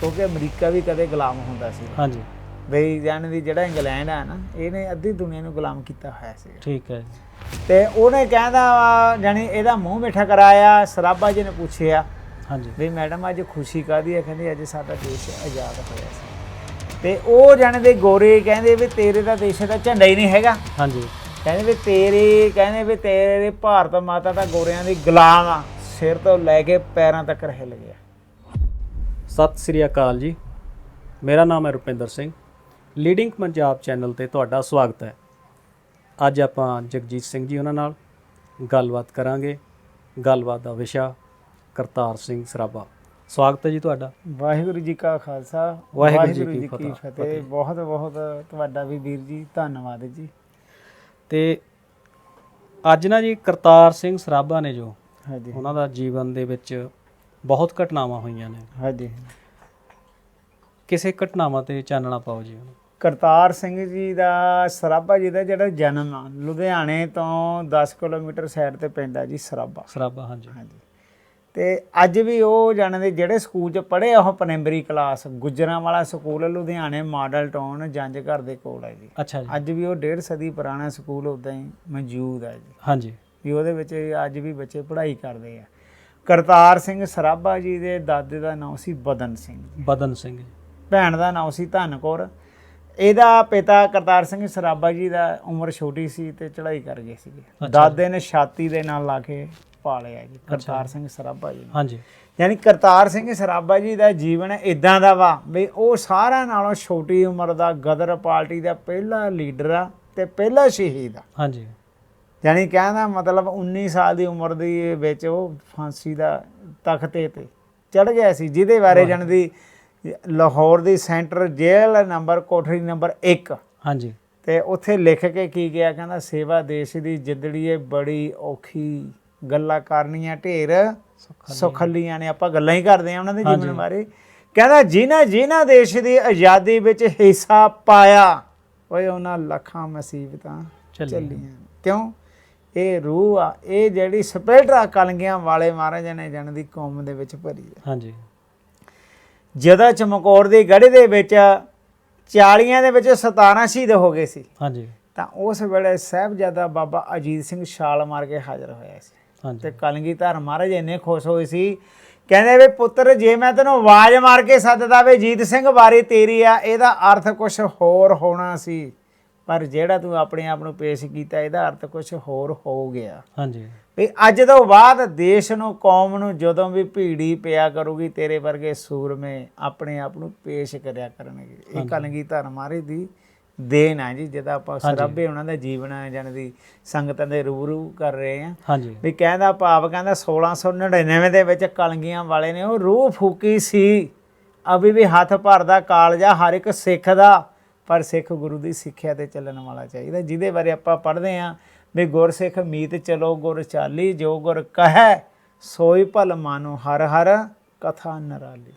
ਕਿਉਂਕਿ ਅਮਰੀਕਾ ਵੀ ਕਦੇ ਗੁਲਾਮ ਹੁੰਦਾ ਸੀ। ਹਾਂਜੀ। ਬਈ ਜਾਨ ਦੀ ਜਿਹੜਾ ਇੰਗਲੈਂਡ ਆ ਨਾ ਇਹਨੇ ਅੱਧੀ ਦੁਨੀਆ ਨੂੰ ਗੁਲਾਮ ਕੀਤਾ ਹੋਇਆ ਸੀ। ਠੀਕ ਹੈ। ਤੇ ਉਹਨੇ ਕਹਿੰਦਾ ਜਾਨੀ ਇਹਦਾ ਮੂੰਹ ਮਿੱਠਾ ਕਰਾਇਆ ਸਰਾਭਾ ਜੀ ਨੇ ਪੁੱਛਿਆ। ਹਾਂਜੀ। ਵੀ ਮੈਡਮ ਅੱਜ ਖੁਸ਼ੀ ਕਾਦੀ ਹੈ ਕਹਿੰਦੇ ਅੱਜ ਸਾਡਾ ਦੇਸ਼ ਆਜ਼ਾਦ ਹੋਇਆ ਸੀ। ਤੇ ਉਹ ਜਾਣੇ ਦੇ ਗੋਰੇ ਕਹਿੰਦੇ ਵੀ ਤੇਰੇ ਦਾ ਦੇਸ਼ ਦਾ ਝੰਡਾ ਹੀ ਨਹੀਂ ਹੈਗਾ। ਹਾਂਜੀ। ਕਹਿੰਦੇ ਵੀ ਤੇਰੀ ਕਹਿੰਦੇ ਵੀ ਤੇਰੇ ਭਾਰਤ ਮਾਤਾ ਦਾ ਗੋਰਿਆਂ ਦੀ ਗੁਲਾਮ ਆ। ਸਿਰ ਤੋਂ ਲੈ ਕੇ ਪੈਰਾਂ ਤੱਕ ਹਿੱਲ ਗਿਆ ਸਤਿ ਸ੍ਰੀ ਅਕਾਲ ਜੀ। ਮੇਰਾ ਨਾਮ ਹੈ ਰੁਪਿੰਦਰ ਸਿੰਘ। ਲੀਡਿੰਗ ਪੰਜਾਬ ਚੈਨਲ ਤੇ ਤੁਹਾਡਾ ਸਵਾਗਤ ਹੈ। ਅੱਜ ਆਪਾਂ ਜਗਜੀਤ ਸਿੰਘ ਜੀ ਉਹਨਾਂ ਨਾਲ ਗੱਲਬਾਤ ਕਰਾਂਗੇ। ਗੱਲਬਾਤ ਦਾ ਵਿਸ਼ਾ ਕਰਤਾਰ ਸਿੰਘ ਸਰਾਭਾ। ਸਵਾਗਤ ਹੈ ਜੀ ਤੁਹਾਡਾ। ਵਾਹਿਗੁਰੂ ਜੀ ਕਾ ਖਾਲਸਾ। ਵਾਹਿਗੁਰੂ ਜੀ ਕੀ ਫਤਿਹ। ਬਹੁਤ ਬਹੁਤ ਤੁਹਾਡਾ ਵੀ ਵੀਰ ਜੀ ਧੰਨਵਾਦ ਜੀ। ਤੇ ਅੱਜ ਨਾ ਜੀ ਕਰਤਾਰ ਸਿੰਘ ਸਰਾਭਾ ਨੇ ਜੋ ਹਾਂਜੀ। ਉਹਨਾਂ ਦਾ ਜੀਵਨ ਦੇ ਵਿੱਚ ਬਹੁਤ ਘਟਨਾਵਾਂ ਹੋਈਆਂ ਨੇ। ਹਾਂਜੀ। ਕਿਸੇ ਘਟਨਾਵਾਂ ਤੇ ਚਾਨਣਾ ਪਾਓ ਜੀ। ਕਰਤਾਰ ਸਿੰਘ ਜੀ ਦਾ ਸਰਾਭਾ ਜੀ ਦਾ ਜਿਹੜਾ ਜਨਮ ਆ ਲੁਧਿਆਣੇ ਤੋਂ 10 ਕਿਲੋਮੀਟਰ ਸਾਈਡ ਤੇ ਪੈਂਦਾ ਜੀ ਸਰਾਭਾ। ਸਰਾਭਾ ਹਾਂਜੀ। ਹਾਂਜੀ। ਤੇ ਅੱਜ ਵੀ ਉਹ ਜਾਣਦੇ ਜਿਹੜੇ ਸਕੂਲ ਚ ਪੜ੍ਹੇ ਉਹ ਪ੍ਰਾਇਮਰੀ ਕਲਾਸ ਗੁਜਰਾਂ ਵਾਲਾ ਸਕੂਲ ਲੁਧਿਆਣੇ ਮਾਡਲ ਟਾਊਨ ਜੰਜ ਘਰ ਦੇ ਕੋਲ ਹੈ ਜੀ। ਅੱਛਾ ਜੀ। ਅੱਜ ਵੀ ਉਹ ਡੇਢ ਸਦੀ ਪੁਰਾਣਾ ਸਕੂਲ ਉਦਾਂ ਹੀ ਮੌਜੂਦ ਹੈ ਜੀ। ਹਾਂਜੀ। ਵੀ ਉਹਦੇ ਵਿੱਚ ਅੱਜ ਵੀ ਬੱਚੇ ਪੜ੍ਹਾਈ ਕਰਦੇ ਆ। ਕਰਤਾਰ ਸਿੰਘ ਸਰਾਭਾ ਜੀ ਦੇ ਦਾਦੇ ਦਾ ਨਾਮ ਸੀ ਬਦਨ ਸਿੰਘ ਬਦਨ ਸਿੰਘ ਭੈਣ ਦਾ ਨਾਮ ਸੀ ਧਨ ਕੌਰ ਇਹਦਾ ਪਿਤਾ ਕਰਤਾਰ ਸਿੰਘ ਸਰਾਭਾ ਜੀ ਦਾ ਉਮਰ ਛੋਟੀ ਸੀ ਤੇ ਚੜ੍ਹਾਈ ਕਰ ਗਏ ਸੀਗੇ। ਦਾਦੇ ਨੇ ਛਾਤੀ ਦੇ ਨਾਲ ਲਾ ਕੇ ਪਾਲਿਆ ਜੀ ਕਰਤਾਰ ਸਿੰਘ ਸਰਾਭਾ ਜੀ। ਹਾਂਜੀ। ਯਾਨੀ ਕਰਤਾਰ ਸਿੰਘ ਸਰਾਭਾ ਜੀ ਦਾ ਜੀਵਨ ਇਦਾਂ ਦਾ ਵਾ ਵੀ ਉਹ ਸਾਰਿਆਂ ਨਾਲੋਂ ਛੋਟੀ ਉਮਰ ਦਾ ਗਦਰ ਪਾਰਟੀ ਦਾ ਪਹਿਲਾ ਲੀਡਰ ਆ ਤੇ ਪਹਿਲਾ ਸ਼ਹੀਦ ਆ। ਹਾਂਜੀ। ਯਾਨੀ ਕਹਿੰਦਾ ਮਤਲਬ 19 ਸਾਲ ਦੀ ਉਮਰ ਦੇ ਵਿੱਚ ਉਹ ਫਾਂਸੀ ਦਾ ਤਖਤੇ ਤੇ ਚੜ ਗਿਆ ਸੀ ਜਿਹਦੇ ਬਾਰੇ ਜਾਣਦੀ ਲਾਹੌਰ ਦੀ ਸੈਂਟਰ ਜੇਲ੍ਹ ਨੰਬਰ ਕੋਠੜੀ ਨੰਬਰ 1 ਹਾਂਜੀ। ਤੇ ਉੱਥੇ ਲਿਖ ਕੇ ਕੀ ਗਿਆ ਕਹਿੰਦਾ ਸੇਵਾ ਦੇਸ਼ ਦੀ ਜਿੱਦੜੀਏ ਬੜੀ ਔਖੀ ਗੱਲਾਂ ਕਰਨੀਆਂ ਢੇਰ ਸੁਖਲੀਆਂ। ਨੇ ਆਪਾਂ ਗੱਲਾਂ ਹੀ ਕਰਦੇ ਆ ਉਹਨਾਂ ਦੇ ਜੀਵਨ ਬਾਰੇ। ਕਹਿੰਦਾ ਜਿਨ੍ਹਾਂ ਜਿਨ੍ਹਾਂ ਦੇਸ਼ ਦੀ ਆਜ਼ਾਦੀ ਵਿੱਚ ਹਿੱਸਾ ਪਾਇਆ ਓਏ ਉਹਨਾਂ ਲੱਖਾਂ ਮੁਸੀਬਤਾਂ। ਚੱਲੀਆਂ। ਕਿਉਂ? ਇਹ ਰੂਹ ਆ ਇਹ ਜਿਹੜੀ ਸਪਿਰਿਟ ਆ ਕਲਗੀਆਂ ਵਾਲੇ ਮਹਾਰਾਜ ਨੇ ਜਨ ਦੀ ਕੌਮ ਦੇ ਵਿੱਚ ਭਰੀ ਆ। ਹਾਂਜੀ। ਜਦੋਂ ਚਮਕੌਰ ਦੀ ਗੜ੍ਹ ਦੇ ਵਿੱਚ 40ਾਂ ਦੇ ਵਿੱਚ 17 ਸ਼ਹੀਦ ਹੋ ਗਏ ਸੀ ਹਾਂਜੀ। ਤਾਂ ਉਸ ਵੇਲੇ ਸਾਹਿਬਜ਼ਾਦਾ ਬਾਬਾ ਅਜੀਤ ਸਿੰਘ ਛਾਲ ਮਾਰ ਕੇ ਹਾਜ਼ਰ ਹੋਇਆ ਸੀ। ਤੇ ਕਲਗੀਧਰ ਮਹਾਰਾਜ ਇੰਨੇ ਖੁਸ਼ ਹੋਏ ਸੀ ਕਹਿੰਦੇ ਵੀ ਪੁੱਤਰ ਜੇ ਮੈਂ ਤੈਨੂੰ ਆਵਾਜ਼ ਮਾਰ ਕੇ ਸੱਦਦਾ ਵੇ ਜੀਤ ਸਿੰਘ ਵਾਰੀ ਤੇਰੀ ਆ ਇਹਦਾ ਅਰਥ ਕੁਝ ਹੋਰ ਹੋਣਾ ਸੀ। ਪਰ ਜਿਹੜਾ ਤੂੰ ਆਪਣੇ ਆਪ ਨੂੰ ਪੇਸ਼ ਕੀਤਾ ਇਹਦਾ ਅਰਥ ਕੁਝ ਹੋਰ ਹੋ ਗਿਆ। ਹਾਂਜੀ। ਵੀ ਅੱਜ ਤੋਂ ਬਾਅਦ ਦੇਸ਼ ਨੂੰ ਕੌਮ ਨੂੰ ਜਦੋਂ ਵੀ ਭੀੜੀ ਪਿਆ ਕਰੂਗੀ ਤੇਰੇ ਵਰਗੇ ਸੂਰਮੇ ਆਪਣੇ ਆਪ ਨੂੰ ਪੇਸ਼ ਕਰਿਆ ਕਰਨਗੇ। ਇਹ ਕਲਗੀਧਰ ਮਹਾਰਾਜ ਦੀ ਦੇਣ ਆ ਜੀ ਜਿਹਦਾ ਆਪਾਂ ਸਰਾਬੇ ਉਹਨਾਂ ਦਾ ਜੀਵਨ ਹੈ ਜਨ ਦੀ ਸੰਗਤਾਂ ਦੇ ਰੂਬਰੂ ਕਰ ਰਹੇ ਆ। ਹਾਂਜੀ। ਵੀ ਕਹਿੰਦਾ ਭਾਵ ਕਹਿੰਦਾ 1699 ਦੇ ਵਿੱਚ ਕਲਗੀਆਂ ਵਾਲੇ ਨੇ ਉਹ ਰੂਹ ਫੂਕੀ ਸੀ। ਅਭੀ ਵੀ ਹੱਥ ਭਰਦਾ ਕਾਲਜਾ ਹਰ ਇੱਕ ਸਿੱਖ ਦਾ ਪਰ ਸਿੱਖ ਗੁਰੂ ਦੀ ਸਿੱਖਿਆ ਤੇ ਚੱਲਣ ਵਾਲਾ ਚਾਹੀਦਾ। ਜਿਹਦੇ ਬਾਰੇ ਆਪਾਂ ਪੜ੍ਹਦੇ ਆਂ ਵੀ ਗੁਰਸਿੱਖ ਮੀਤ ਚਲੋ ਗੁਰ ਚਾਲੀ ਜੋ ਗੁਰ ਕਹੈ ਸੋਈ ਭਲ ਮਾਨੋ ਹਰ ਹਰ ਕਥਾ ਨਰਾਲੀ।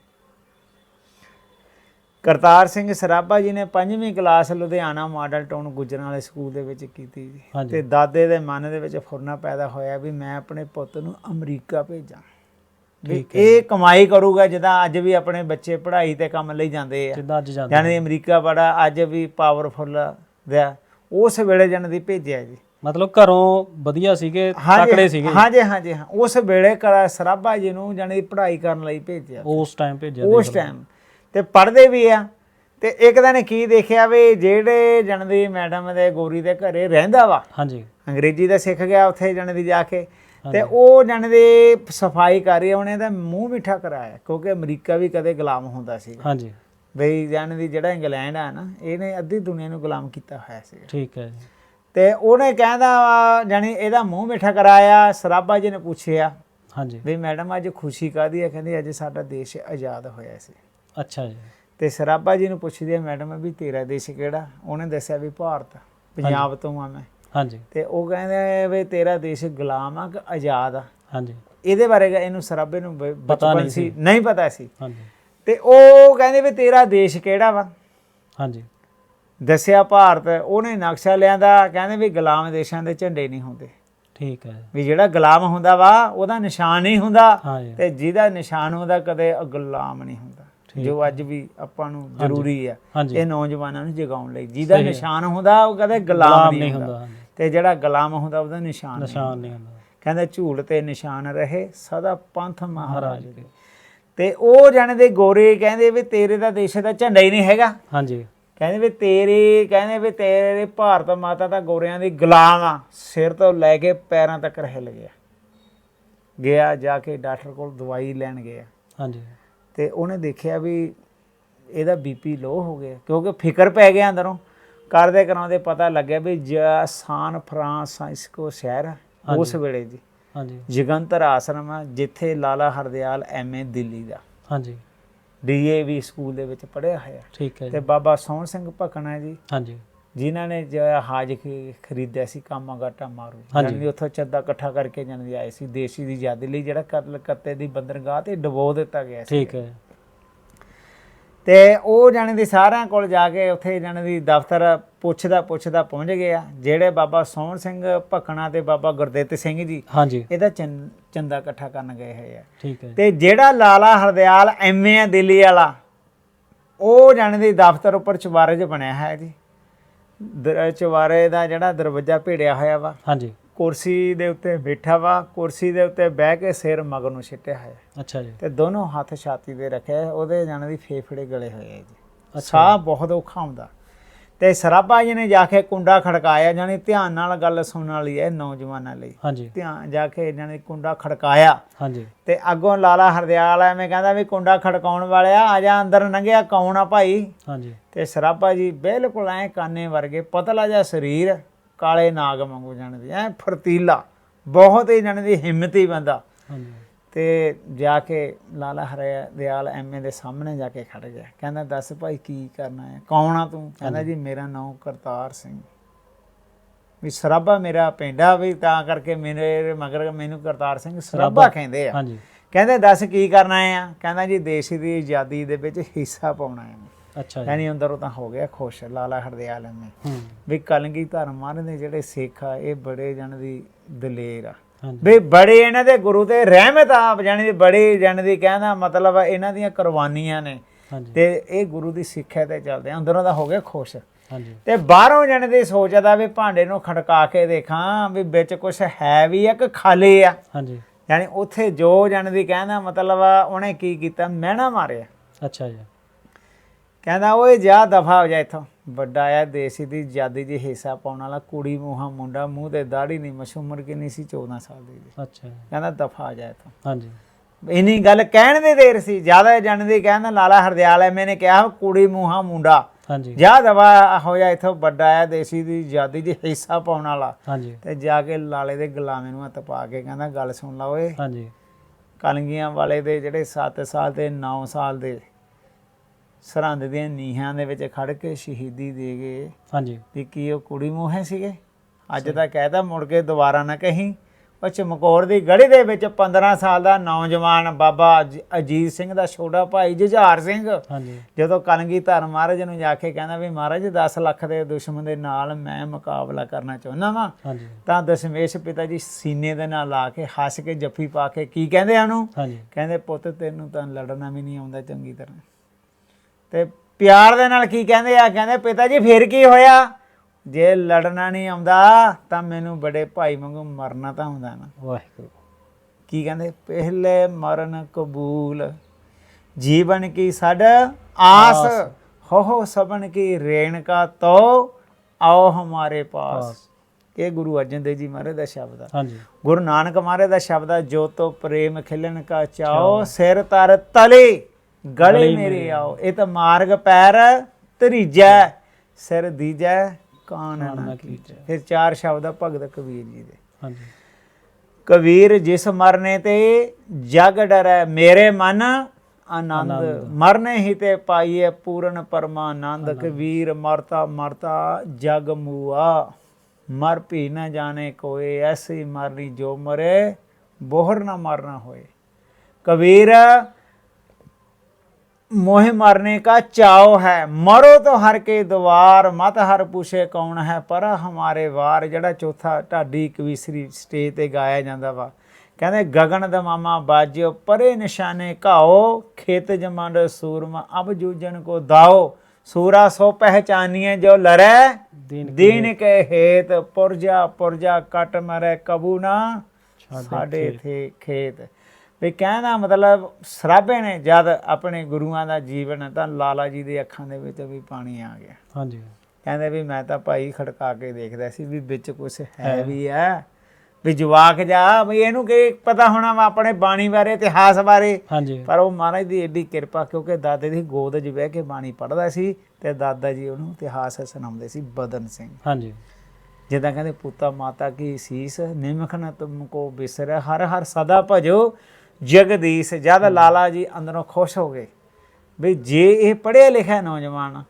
ਕਰਤਾਰ ਸਿੰਘ ਸਰਾਭਾ ਜੀ ਨੇ ਪੰਜਵੀਂ class Ludhiana model town Gujran ਵਾਲੇ ਸਕੂਲ ਦੇ ਵਿੱਚ ਕੀਤੀ। ਤੇ ਦਾਦੇ ਦੇ ਮਨ ਦੇ ਵਿੱਚ ਫੁਰਨਾ ਪੈਦਾ ਹੋਇਆ ਵੀ ਮੈਂ ਆਪਣੇ ਪੁੱਤ ਨੂੰ ਅਮਰੀਕਾ ਭੇਜਾਂ। ਵੀ ਇਹ ਕਮਾਈ ਕਰੂਗਾ ਜਿੱਦਾਂ ਅੱਜ ਵੀ ਆਪਣੇ ਬੱਚੇ ਪੜ੍ਹਾਈ ਤੇ ਕੰਮ ਲਈ ਜਾਂਦੇ ਆ। ਜਿੱਦਾਂ ਅੱਜ ਜਾਂਦੇ ਜਾਨੀ ਅਮਰੀਕਾ ਬੜਾ ਅੱਜ ਵੀ ਪਾਵਰਫੁਲ ਦਾ ਉਸ ਵੇਲੇ ਜਨ ਦੀ ਭੇਜਿਆ ਜੀ। ਮਤਲਬ ਘਰੋਂ ਵਧੀਆ ਸੀਗੇ ਤਕੜੇ ਸੀਗੇ। ਹਾਂਜੀ ਹਾਂਜੀ ਹਾਂ। ਉਸ ਵੇਲੇ ਕਰਾ ਸਰਾਭਾ ਜੀ ਨੂੰ ਜਾਨੀ ਪੜ੍ਹਾਈ ਕਰਨ ਲਈ ਭੇਜਿਆ। ਉਸ ਟਾਈਮ ਭੇਜਿਆ ਉਸ ਟਾਈਮ ਤੇ ਪੜ੍ਹਦੇ ਵੀ ਆ। ਤੇ ਇੱਕ ਦਿਨ ਕੀ ਦੇਖਿਆ ਵੀ ਜਿਹੜੇ ਜਨ ਦੀ ਮੈਡਮ ਦੇ ਗੋਰੀ ਦੇ ਘਰੇ ਰਹਿੰਦਾ ਵਾ। ਹਾਂਜੀ। ਅੰਗਰੇਜ਼ੀ ਦਾ ਸਿੱਖ ਗਿਆ ਉੱਥੇ ਜਣ ਦੀ ਜਾ ਕੇ। ਤੇ ਉਹ ਜਣ ਦੀ ਸਫ਼ਾਈ ਕਰ ਰਹੀ ਉਹਨੇ ਤਾਂ ਮੂੰਹ ਮਿੱਠਾ ਕਰਾਇਆ ਕਿਉਂਕਿ ਅਮਰੀਕਾ ਵੀ ਕਦੇ ਗੁਲਾਮ ਹੁੰਦਾ ਸੀ। ਹਾਂਜੀ। ਬਈ ਜਣ ਦੀ ਜਿਹੜਾ ਇੰਗਲੈਂਡ ਆ ਨਾ ਇਹਨੇ ਅੱਧੀ ਦੁਨੀਆ ਨੂੰ ਗੁਲਾਮ ਕੀਤਾ ਹੋਇਆ ਸੀ। ਠੀਕ ਹੈ ਜੀ। ਤੇ ਉਹਨੇ ਕਹਿੰਦਾ ਜਾਨੀ ਇਹਦਾ ਮੂੰਹ ਮਿੱਠਾ ਕਰਾਇਆ ਸਰਾਭਾ ਜੀ ਨੇ ਪੁੱਛਿਆ ਹਾਂਜੀ। ਵੀ ਮੈਡਮ ਅੱਜ ਖੁਸ਼ੀ ਕਾਦੀ ਹੈ ਕਹਿੰਦੀ ਅੱਜ ਸਾਡਾ ਦੇਸ਼ ਆਜ਼ਾਦ ਹੋਇਆ ਸੀ। ਅੱਛਾ ਜੀ। ਤੇ ਸਰਾਭਾ ਜੀ ਨੂੰ ਪੁੱਛਦੀ ਆ ਮੈਡਮ ਵੀ ਤੇਰਾ ਦੇਸ਼ ਕਿਹੜਾ? ਉਹਨੇ ਦੱਸਿਆ ਵੀ ਭਾਰਤ ਪੰਜਾਬ ਤੋਂ ਆ ਮੈਂ। ਹਾਂਜੀ। ਤੇ ਉਹ ਕਹਿੰਦੇ ਵੀ ਤੇਰਾ ਦੇਸ਼ ਗੁਲਾਮ ਆ ਕਿ ਆਜ਼ਾਦ ਆ। ਹਾਂਜੀ। ਇਹਦੇ ਬਾਰੇ ਇਹਨੂੰ ਸਰਾਬੇ ਨੂੰ ਬਚਪਨ ਨਹੀਂ ਸੀ। ਨਹੀਂ ਪਤਾ ਸੀ। ਹਾਂਜੀ। ਤੇ ਉਹ ਕਹਿੰਦੇ ਵੀ ਤੇਰਾ ਦੇਸ਼ ਕਿਹੜਾ ਵਾ? ਹਾਂਜੀ। ਦੱਸਿਆ ਭਾਰਤ ਉਹਨੇ ਨਕਸ਼ਾ ਲਿਆਂਦਾ ਕਹਿੰਦੇ ਵੀ ਗੁਲਾਮ ਦੇਸ਼ਾਂ ਦੇ ਝੰਡੇ ਨਹੀਂ ਹੁੰਦੇ। ਠੀਕ ਹੈ। ਵੀ ਜਿਹੜਾ ਗੁਲਾਮ ਹੁੰਦਾ ਵਾ ਉਹਦਾ ਨਿਸ਼ਾਨ ਨਹੀਂ ਹੁੰਦਾ ਤੇ ਜਿਹਦਾ ਨਿਸ਼ਾਨ ਹੁੰਦਾ ਕਦੇ ਗੁਲਾਮ ਨਹੀਂ ਹੁੰਦਾ। ਜੋ ਅੱਜ ਵੀ ਆਪਾਂ ਨੂੰ ਜ਼ਰੂਰੀ ਆ ਇਹ ਨੌਜਵਾਨਾਂ ਨੂੰ ਜਗਾਉਣ ਲਈ। ਜਿਹਦਾ। ਨਿਸ਼ਾਨ ਹੁੰਦਾ ਉਹ ਕਦੇ ਗੁਲਾਮ ਨਹੀਂ ਹੁੰਦਾ। ਤੇ ਜਿਹੜਾ ਗੁਲਾਮ ਹੁੰਦਾ ਉਹਦਾ ਨਿਸ਼ਾਨ ਨਿਸ਼ਾਨ ਨਹੀਂ ਹੁੰਦਾ। ਕਹਿੰਦੇ ਝੂਲ ਤੇ ਨਿਸ਼ਾਨ ਰਹੇ ਸਦਾ ਪੰਥ ਮਹਾਰਾਜ ਮਹਾਰਾਜ ਦੇ ਤੇ ਉਹ ਜਾਣੇ ਦੇ ਗੋਰੇ ਕਹਿੰਦੇ ਵੀ ਤੇਰੇ ਦਾ ਦੇਸ਼ ਦਾ ਝੰਡਾ ਹੀ ਨਹੀਂ ਹੈਗਾ। ਹਾਂਜੀ। ਕਹਿੰਦੇ ਵੀ ਤੇਰੇ ਕਹਿੰਦੇ ਵੀ ਤੇਰੇ ਭਾਰਤ ਮਾਤਾ ਦਾ ਗੋਰਿਆਂ ਦੀ ਗੁਲਾਮ ਆ ਸਿਰ ਤੋਂ ਲੈ ਕੇ ਪੈਰਾਂ ਤੱਕ ਹਿੱਲ ਗਿਆ। ਗਿਆ ਜਾ ਕੇ ਡਾਕਟਰ ਕੋਲ ਦਵਾਈ ਲੈਣ ਗਿਆ। ਹਾਂਜੀ। ਤੇ ਉਹਨੇ ਦੇਖਿਆ ਵੀ ਇਹਦਾ ਬੀਪੀ ਲੋ ਹੋ ਗਿਆ ਕਿਉਂਕਿ ਫਿਕਰ ਪੈ ਗਿਆ ਅੰਦਰੋਂ। ਕਰਦੇ ਕਰਾਉਂਦੇ ਪਤਾ ਲੱਗਿਆ ਵੀ ਸਾਨ ਫਰਾਂਸਿਸਕੋ ਸ਼ਹਿਰ ਉਸ ਵੇਲੇ ਜੀ ਹਾਂਜੀ। ਜਗੰਤਰ ਆਸ਼ਰਮ ਆ ਜਿੱਥੇ ਲਾਲਾ ਹਰਦਿਆਲ ਐਮਏ ਦਿੱਲੀ ਦਾ। ਹਾਂਜੀ। ਡੀਏਵੀ ਸਕੂਲ ਦੇ ਵਿੱਚ ਪੜ੍ਹਿਆ ਹੋਇਆ। ਠੀਕ ਹੈ ਤੇ ਬਾਬਾ ਸੋਹਣ ਸਿੰਘ ਭਕਨਾ ਜੀ ਹਾਂਜੀ। ਜਿਨ੍ਹਾਂ ਨੇ ਜੋ ਹਾਜ ਖਰੀਦਿਆ ਸੀ ਕਾਮਾਗਾਟਾ ਮਾਰੂ। ਹਾਂਜੀ। ਜਾਨੀ ਉੱਥੋਂ ਚੱਦਾ ਇਕੱਠਾ ਕਰਕੇ ਜਾਨੀ ਆਏ ਸੀ। ਦੇਸ਼ੀ ਦੀ ਆਜ਼ਾਦੀ ਲਈ ਜਿਹੜਾ ਕਤਲ ਕੱਤੇ ਦੀ ਬੰਦਰਗਾਹ ਤੇ ਡਬੋ ਦਿੱਤਾ ਗਿਆ ਸੀ। ਠੀਕ ਹੈ। ਤੇ ਉਹ ਜਾਣੇ ਦੀ ਸਾਰਿਆਂ ਕੋਲ ਜਾ ਕੇ ਉੱਥੇ ਜਾਣੇ ਦੀ ਦਫ਼ਤਰ ਪੁੱਛਦਾ ਪੁੱਛਦਾ ਪਹੁੰਚ ਗਿਆ ਜਿਹੜੇ ਬਾਬਾ ਸੋਹਣ ਸਿੰਘ ਭਕਣਾ ਤੇ ਬਾਬਾ ਗੁਰਦਿੱਤ ਸਿੰਘ ਜੀ ਹਾਂਜੀ। ਇਹਦਾ ਚੰਦਾ ਇਕੱਠਾ ਕਰਨ ਗਏ ਹੋਏ ਆ। ਠੀਕ ਹੈ ਤੇ ਜਿਹੜਾ ਲਾਲਾ ਹਰਦਿਆਲ ਐਮਏ ਆ ਦਿੱਲੀ ਵਾਲਾ ਉਹ ਜਾਣੇ ਦੀ ਦਫ਼ਤਰ ਉੱਪਰ ਚੁਬਾਰੇ 'ਚ ਬਣਿਆ ਹੈ ਜੀ। ਦਰ- ਚੁਬਾਰੇ ਦਾ ਜਿਹੜਾ ਦਰਵਾਜ਼ਾ ਭੇੜਿਆ ਹੋਇਆ ਵਾ। ਹਾਂਜੀ। ਕੁਰਸੀ ਦੇ ਉੱਤੇ ਬੈਠਾ ਵਾ ਕੁਰਸੀ ਦੇ ਉੱਤੇ ਬਹਿ ਕੇ ਸਿਰ ਮਗਰ ਨੂੰ ਛਿੱਟਿਆ ਹੋਇਆ। ਅੱਛਾ ਜੀ। ਤੇ ਦੋਨੋਂ ਹੱਥ ਛਾਤੀ ਤੇ ਰੱਖਿਆ ਉਹਦੇ ਜਾਣੇ ਦੀ ਫੇਫੜੇ ਗਲੇ ਹੋਏ ਆ ਜੀ। ਅੱਛਾ। ਸਾਹ ਬਹੁਤ ਔਖਾ ਹੁੰਦਾ। ਤੇ ਸਰਾਭਾ ਜੀ ਨੇ ਜਾ ਕੇ ਕੁੰਡਾ ਖੜਕਾਇਆ ਜਾਣੀ ਧਿਆਨ ਨਾਲ ਗੱਲ ਸੁਣਨ ਵਾਲੀ ਹੈ ਨੌਜਵਾਨਾਂ ਲਈ। ਹਾਂਜੀ। ਧਿਆਨ ਜਾ ਕੇ ਜਾਣੀ ਕੁੰਡਾ ਖੜਕਾਇਆ। ਹਾਂਜੀ। ਤੇ ਅੱਗੋਂ ਲਾਲਾ ਹਰਦਿਆਲ ਐਵੇਂ ਕਹਿੰਦਾ ਵੀ ਕੁੰਡਾ ਖੜਕਾਉਣ ਵਾਲਿਆ ਆ ਜਾ ਅੰਦਰ ਲੰਘਿਆ ਕੌਣ ਆ ਭਾਈ? ਹਾਂਜੀ। ਤੇ ਸਰਾਭਾ ਜੀ ਬਿਲਕੁਲ ਐ ਕਾਨੇ ਵਰਗੇ ਪਤਲਾ ਜਿਹਾ ਸਰੀਰ ਕਾਲੇ ਨਾਗ ਵਾਂਗੂ ਜਾਣਦੇ ਐ ਫਰਤੀਲਾ ਬਹੁਤ ਹੀ ਜਾਣਦੇ ਹਿੰਮਤੀ ਬੰਦਾ। ਹਾਂਜੀ। ਤੇ ਜਾ ਕੇ ਲਾਲਾ ਹਰਦਿਆਲ ਐਮਏ ਦੇ ਸਾਹਮਣੇ ਜਾ ਕੇ ਖੜ ਗਿਆ। ਕਹਿੰਦਾ ਦੱਸ ਭਾਈ ਕੀ ਕਰਨਾ ਹੈ? ਕੌਣ ਆ ਤੂੰ? ਕਹਿੰਦਾ ਜੀ ਮੇਰਾ ਨਾਮ ਕਰਤਾਰ ਸਿੰਘ। ਵੀ ਸਰਾਭਾ ਮੇਰਾ ਪਿੰਡਾ ਵੀ ਤਾਂ ਕਰਕੇ ਮੇਰੇ ਮਗਰ ਮੈਨੂੰ ਕਰਤਾਰ ਸਿੰਘ ਸਰਾਭਾ ਕਹਿੰਦੇ ਆ। ਹਾਂਜੀ। ਕਹਿੰਦੇ ਦੱਸ ਕੀ ਕਰਨਾ ਆ ਕਹਿੰਦਾ ਜੀ ਦੇਸ਼ ਦੀ ਆਜ਼ਾਦੀ ਦੇ ਵਿੱਚ ਹਿੱਸਾ ਪਾਉਣਾ ਹੈ ਅੱਛਾ ਜੀ। ਯਾਨੀ ਅੰਦਰੋਂ ਤਾਂ ਹੋ ਗਿਆ ਖੁਸ਼ ਲਾਲਾ ਹਰਦਿਆਲ ਹੂੰ। ਵੀ ਕਲਗੀ ਧਰਮ ਦੇ ਜਿਹੜੇ ਸਿੱਖ ਆ ਇਹ ਬੜੇ ਜਣ ਦੀ ਦਲੇਰ ਆ। ਵੀ ਬੜੇ ਇਹਨਾਂ ਦੇ ਗੁਰੂ ਤੇ ਰਹਿਮਤ ਆ ਜਾਣੀ ਦੀ ਬੜੀ ਜਣ ਦੀ ਕਹਿੰਦਾ ਮਤਲਬ ਇਹਨਾਂ ਦੀਆਂ ਕੁਰਬਾਨੀਆਂ ਨੇ। ਤੇ ਇਹ ਗੁਰੂ ਦੀ ਸਿੱਖਿਆ ਤੇ ਚੱਲਦੇ ਆ ਅੰਦਰੋਂ ਦਾ ਹੋ ਗਿਆ ਖੁਸ਼। ਹਾਂਜੀ। ਤੇ ਬਾਹਰੋਂ ਜਣ ਦੀ ਸੋਚਦਾ ਵੀ ਭਾਂਡੇ ਨੂੰ ਖੜਕਾ ਕੇ ਦੇਖਾਂ ਵੀ ਵਿੱਚ ਕੁਝ ਹੈ ਵੀ ਆ ਕਿ ਖਾਲੀ ਆ। ਹਾਂਜੀ। ਯਾਨੀ ਉੱਥੇ ਜੋ ਜਣ ਦੀ ਕਹਿੰਦਾ ਮਤਲਬ ਉਹਨੇ ਕੀ ਕੀਤਾ ਮਹਿਣਾ ਮਾਰਿਆ। ਅੱਛਾ ਜੀ। ਕਹਿੰਦਾ ਓਏ ਜਾ ਦਫਾ ਹੋ ਜਾ ਇੱਥੋਂ। ਵੱਡਾ ਆ ਦੇਸੀ ਦੀ ਆਜ਼ਾਦੀ ਜੀ ਹਿੱਸਾ ਪਾਉਣ ਵਾਲਾ ਕੁੜੀ ਮੂੰਹਾਂ ਮੁੰਡਾ ਮੂੰਹ ਤੇ ਦਾੜੀ ਨਹੀਂ ਮਸ਼ ਉਮਰ ਕਿੰਨੀ ਸੀ 14 ਸਾਲ ਦੀ ਸੀ। ਅੱਛਾ। ਕਹਿੰਦਾ ਦਫਾ ਹੋ ਜਾ ਇੱਥੋਂ। ਹਾਂਜੀ। ਇਨੀ ਗੱਲ ਕਹਿਣ ਦੀ ਦੇਰ ਸੀ ਜ਼ਿਆਦਾ ਜਾਣਦੀ ਕਹਿੰਦਾ ਲਾਲਾ ਹਰਦਿਆਲ ਐਵੇਂ ਨੇ ਕਿਹਾ ਕੁੜੀ ਮੂੰਹਾਂ ਮੁੰਡਾ। ਹਾਂਜੀ। ਜਾ ਦਵਾ ਹੋ ਜਾ ਇੱਥੋਂ ਵੱਡਾ ਆ ਦੇਸੀ ਦੀ ਆਜ਼ਾਦੀ ਜੀ ਹਿੱਸਾ ਪਾਉਣ ਵਾਲਾ। ਹਾਂਜੀ। ਤੇ ਜਾ ਕੇ ਲਾਲੇ ਦੇ ਗੁਲਾਮੇ ਨੂੰ ਹੱਥ ਪਾ ਕੇ ਕਹਿੰਦਾ ਗੱਲ ਸੁਣ ਲਾ ਓਏ। ਹਾਂਜੀ। ਕਲਗੀਆਂ ਵਾਲੇ ਦੇ ਜਿਹੜੇ 7 ਸਾਲ ਤੇ 9 ਸਾਲ ਦੇ ਸਰਹੰਦ ਦੀਆਂ ਨੀਹਾਂ ਦੇ ਵਿੱਚ ਖੜ ਕੇ ਸ਼ਹੀਦੀ ਦੇ ਗਏ। ਹਾਂਜੀ। ਵੀ ਕੀ ਉਹ ਕੁੜੀ ਮੂੰਹੇ ਸੀਗੇ? ਅੱਜ ਤਾਂ ਕਹਿਤਾ ਮੁੜ ਕੇ ਦੁਬਾਰਾ ਨਾ ਕਹੀਂ। ਉਹ ਚਮਕੌਰ ਦੀ ਗੜੀ ਦੇ ਵਿੱਚ 15 ਸਾਲ ਦਾ ਨੌਜਵਾਨ ਬਾਬਾ ਅਜ- ਅਜੀਤ ਸਿੰਘ ਦਾ ਛੋਟਾ ਭਾਈ ਜੁਝਾਰ ਸਿੰਘ। ਹਾਂਜੀ। ਜਦੋਂ ਕਲਗੀ ਧਰ ਮਹਾਰਾਜ ਨੂੰ ਜਾ ਕੇ ਕਹਿੰਦਾ ਵੀ ਮਹਾਰਾਜ 10 ਲੱਖ ਦੇ ਦੁਸ਼ਮਣ ਦੇ ਨਾਲ ਮੈਂ ਮੁਕਾਬਲਾ ਕਰਨਾ ਚਾਹੁੰਦਾ ਵਾਂ। ਹਾਂਜੀ। ਤਾਂ ਦਸ਼ਮੇਸ਼ ਪਿਤਾ ਜੀ ਸੀਨੇ ਦੇ ਨਾਲ ਲਾ ਕੇ ਹੱਸ ਕੇ ਜੱਫੀ ਪਾ ਕੇ ਕੀ ਕਹਿੰਦੇ ਉਹਨੂੰ? ਕਹਿੰਦੇ ਪੁੱਤ ਤੈਨੂੰ ਤਾਂ ਲੜਨਾ ਵੀ ਨਹੀਂ ਆਉਂਦਾ ਚੰਗੀ ਤਰ੍ਹਾਂ। ਤੇ ਪਿਆਰ ਦੇ ਨਾਲ ਕੀ ਕਹਿੰਦੇ ਆ? ਕਹਿੰਦੇ ਪਿਤਾ ਜੀ ਫਿਰ ਕੀ ਹੋਇਆ? ਜੇ ਲੜਨਾ ਨਹੀਂ ਆਉਂਦਾ ਤਾਂ ਮੈਨੂੰ ਬੜੇ ਭਾਈ ਵਾਂਗੂ ਮਰਨਾ ਤਾਂ ਆਉਂਦਾ ਨਾ। ਵਾਹਿਗੁਰੂ। ਕੀ ਕਹਿੰਦੇ? ਪਹਿਲੇ ਮਰਨ ਕਬੂਲ ਜੀਵਨ ਕੀ ਸੜ ਆਸ ਹੋ ਹੋ ਸਬਨ ਕੀ ਰੇਣਕਾ ਤੋ ਆਓ ਹਮਾਰੇ ਪਾਸ। ਇਹ ਗੁਰੂ ਅਰਜਨ ਦੇਵ ਜੀ ਮਹਾਰਾਜ ਦਾ ਸ਼ਬਦ ਆ। ਹਾਂਜੀ। ਗੁਰੂ ਨਾਨਕ ਮਹਾਰਾਜ ਦਾ ਸ਼ਬਦ ਆ ਜੋ ਤੋ ਪ੍ਰੇਮ ਖਿਲਣ ਕਾ ਚਾਓ। ਸਿਰ ਤਰ ਤਲੇ। ਗਲੇ ਮੇਰੇ ਆਓ ਇਹ ਤਾਂ ਮਾਰਗ ਪੈਰ ਤਰੀਜੈ ਸਿਰ ਦੀਜੈ ਕਾਨ ਨਾ ਕੀਜੈ। ਫਿਰ ਚਾਰ ਸ਼ਬਦ ਆ ਭਗਤ ਕਬੀਰ ਜੀ ਦੇ। ਕਬੀਰ ਜਿਸ ਮਰਨੇ ਤੇ ਜਗ ਡਰੈ ਮੇਰੇ ਮਨ ਆਨੰਦ। ਮਰਨੇ ਹੀ ਤੇ ਪਾਈਏ ਪੂਰਨ ਪਰਮਾਨੰਦ। ਕਬੀਰ ਮਰਤਾ ਮਰਤਾ ਜਗ ਮੂਆ। ਮਰ ਭੀ ਨਾ ਜਾਣੇ ਕੋਏ ਐਸੀ ਮਰਨੀ ਜੋ ਮਰੇ ਬੋਹਰ ਨਾ ਮਰਨਾ ਹੋਏ। ਕਬੀਰ मोह मरने का चाव है मरो तो हर के द्वार मत हर पूछे ਕੌਣ ਹੈ ਪਰ ਹਮਾਰੇ ਵਾਰ ਜਿਹੜਾ ਚੌਥਾ ਢਾਡੀ ਕਵੀਸਰੀ ਸਟੇਜ ਤੇ ਗਾਇਆ ਜਾਂਦਾ ਵਾ ਕਹਿੰਦੇ ਗਗਨ ਦਮਾਮਾ ਬਾਜਿਓ ਪਰੇ ਨਿਸ਼ਾਨੇ ਘਾਓ ਖੇਤ ਜਮੰਡ ਸੂਰਮਾ ਅਬ ਜੂਜਨ ਕੋ ਦਾਓ ਸੂਰਾ ਸੋ ਪਹਿਚਾਨੀਏ ਜੋ ਲਰੈ ਦੀਨ ਦੀਨ ਕੇ ਹੇਤ ਪੁਰਜਾ ਪੁਰਜਾ ਕਟ ਮਰੇ ਕਬੂ ਨਾ ਸਾਡੇ ਸਾਡੇ ਇਥੇ ਖੇਤ ਵੀ ਕਹਿਣਾ ਮਤਲਬ ਸਰਾਬੇ ਨੇ ਜਦ ਆਪਣੇ ਗੁਰੂਆਂ ਦਾ ਜੀਵਨ ਤਾਂ ਲਾਲਾ ਜੀ ਦੀ ਅੱਖਾਂ ਦੇ ਵਿੱਚ ਵੀ ਪਾਣੀ ਆ ਗਿਆ। ਹਾਂਜੀ। ਕਹਿੰਦੇ ਵੀ ਮੈਂ ਤਾਂ ਭਾਈ ਖੜਕਾ ਕੇ ਦੇਖਦਾ ਸੀ ਵੀ ਵਿੱਚ ਕੁਝ ਹੈ ਵੀ ਹੈ ਵੀ ਜਵਾਕ ਜਾ ਵੀ ਇਹਨੂੰ ਕੀ ਪਤਾ ਹੋਣਾ ਵਾ ਆਪਣੇ ਬਾਣੀ ਬਾਰੇ ਇਤਿਹਾਸ ਬਾਰੇ। ਹਾਂਜੀ। ਪਰ ਉਹ ਮਹਾਰਾਜ ਦੀ ਏਡੀ ਕਿਰਪਾ ਕਿਉਂਕਿ ਦਾਦੇ ਦੀ ਗੋਦ 'ਚ ਬਹਿ ਕੇ ਬਾਣੀ ਪੜ੍ਹਦਾ ਸੀ ਤੇ ਦਾਦਾ ਜੀ ਉਹਨੂੰ ਇਤਿਹਾਸ ਸੁਣਾਉਂਦੇ ਸੀ ਬਦਨ ਸਿੰਘ। ਹਾਂਜੀ। ਜਿੱਦਾਂ ਕਹਿੰਦੇ ਪੁੱਤਾ ਮਾਤਾ ਕੀ ਸੀਸ ਨਿਮਖ ਨ ਤੁਮ ਕੋ ਬਿਸਰ ਹਰ ਹਰ ਸਦਾ ਭਜੋ। ਜਗਦੀਸ਼ ਜਦ ਲਾਲਾ ਜੀ ਅੰਦਰੋਂ ਖੁਸ਼ ਹੋ ਗਏ ਵੀ ਜੇ ਇਹ ਪੜ੍ਹਿਆ ਲਿਖਿਆ ਨੌਜਵਾਨ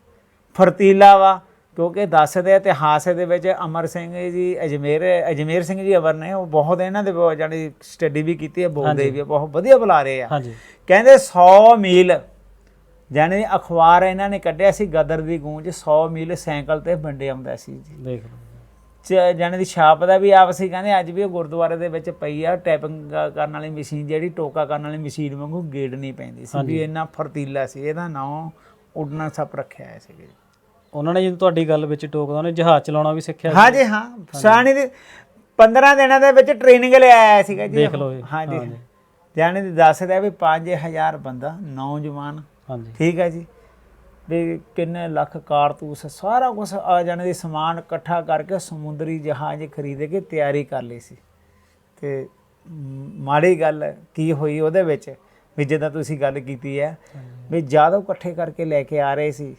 ਫਰਤੀਲਾ ਵਾ ਕਿਉਂਕਿ ਦੱਸਦੇ ਇਤਿਹਾਸ ਦੇ ਵਿੱਚ ਅਮਰ ਸਿੰਘ ਜੀ ਅਜਮੇਰ ਅਜਮੇਰ ਸਿੰਘ ਜੀ ਅਮਰ ਨੇ ਉਹ ਬਹੁਤ ਇਹਨਾਂ ਦੇ ਜਾਣੀ ਸਟੱਡੀ ਵੀ ਕੀਤੀ ਹੈ ਬੋਲਦੇ ਵੀ ਬਹੁਤ ਵਧੀਆ ਬੁਲਾ ਰਹੇ ਆ। ਕਹਿੰਦੇ 100 ਮੀਲ ਜਾਣੀ ਅਖਬਾਰ ਇਹਨਾਂ ਨੇ ਕੱਢਿਆ ਸੀ ਗਦਰ ਦੀ ਗੂੰਜ 100 ਮੀਲ ਸਾਈਕਲ ਤੇ ਵੰਡੇ ਆਉਂਦਾ ਸੀ ਜੀ। ਦੇਖ ਲਓ। ਜਾਣੀ ਦੀ ਛਾਪ ਦਾ ਵੀ ਆਪ ਸੀ ਕਹਿੰਦੇ ਅੱਜ ਵੀ ਉਹ ਗੁਰਦੁਆਰੇ ਦੇ ਵਿੱਚ ਪਈ ਆ ਟੈਪਿੰਗ ਕਰਨ ਵਾਲੀ ਮਸ਼ੀਨ ਜਿਹੜੀ ਟੋਕਾ ਕਰਨ ਵਾਲੀ ਮਸ਼ੀਨ ਵਾਂਗੂ ਗੇੜ ਨਹੀਂ ਪੈਂਦੀ ਸੀ ਵੀ ਇੰਨਾ ਫਰਤੀਲਾ ਸੀ ਇਹਦਾ ਨਾਮ ਉਡਣਾ ਸੱਪ ਰੱਖਿਆ ਹੈ ਸੀ ਉਹਨਾਂ ਨੇ ਜਦੋਂ ਤੁਹਾਡੀ ਗੱਲ ਵਿੱਚ ਟੋਕਦਾ ਉਹਨੇ ਜਹਾਜ਼ ਚਲਾਉਣਾ ਵੀ ਸਿੱਖਿਆ। ਹਾਂਜੀ ਹਾਂ ਸਾਣੀ ਦੀ 15 ਦਿਨਾਂ ਦੇ ਵਿੱਚ ਟ੍ਰੇਨਿੰਗ ਲਿਆ ਆਇਆ ਸੀਗਾ ਜੀ ਦੇਖ। ਲਓ ਹਾਂਜੀ ਹਾਂਜੀ। ਜਾਣੀ ਦੀ ਦੱਸਦਾ ਵੀ 5000 ਬੰਦਾ ਨੌਜਵਾਨ ਹਾਂਜੀ ਠੀਕ ਹੈ ਜੀ ਵੀ ਕਿੰਨੇ ਲੱਖ ਕਾਰਤੂਸ ਸਾਰਾ ਕੁਝ ਆ ਜਾਣੇ ਦੀ ਸਮਾਨ ਇਕੱਠਾ ਕਰਕੇ ਸਮੁੰਦਰੀ ਜਹਾਜ਼ ਖਰੀਦ ਕੇ ਤਿਆਰੀ ਕਰ ਲਈ ਸੀ। ਤੇ ਮਾੜੀ ਗੱਲ ਕੀ ਹੋਈ ਉਹਦੇ ਵਿੱਚ? ਵੀ ਜਿੱਦਾਂ ਤੁਸੀਂ ਗੱਲ ਕੀਤੀ ਹੈ ਵੀ ਜਦੋਂ ਇਕੱਠੇ ਕਰਕੇ ਲੈ ਕੇ ਆ ਰਹੇ ਸੀ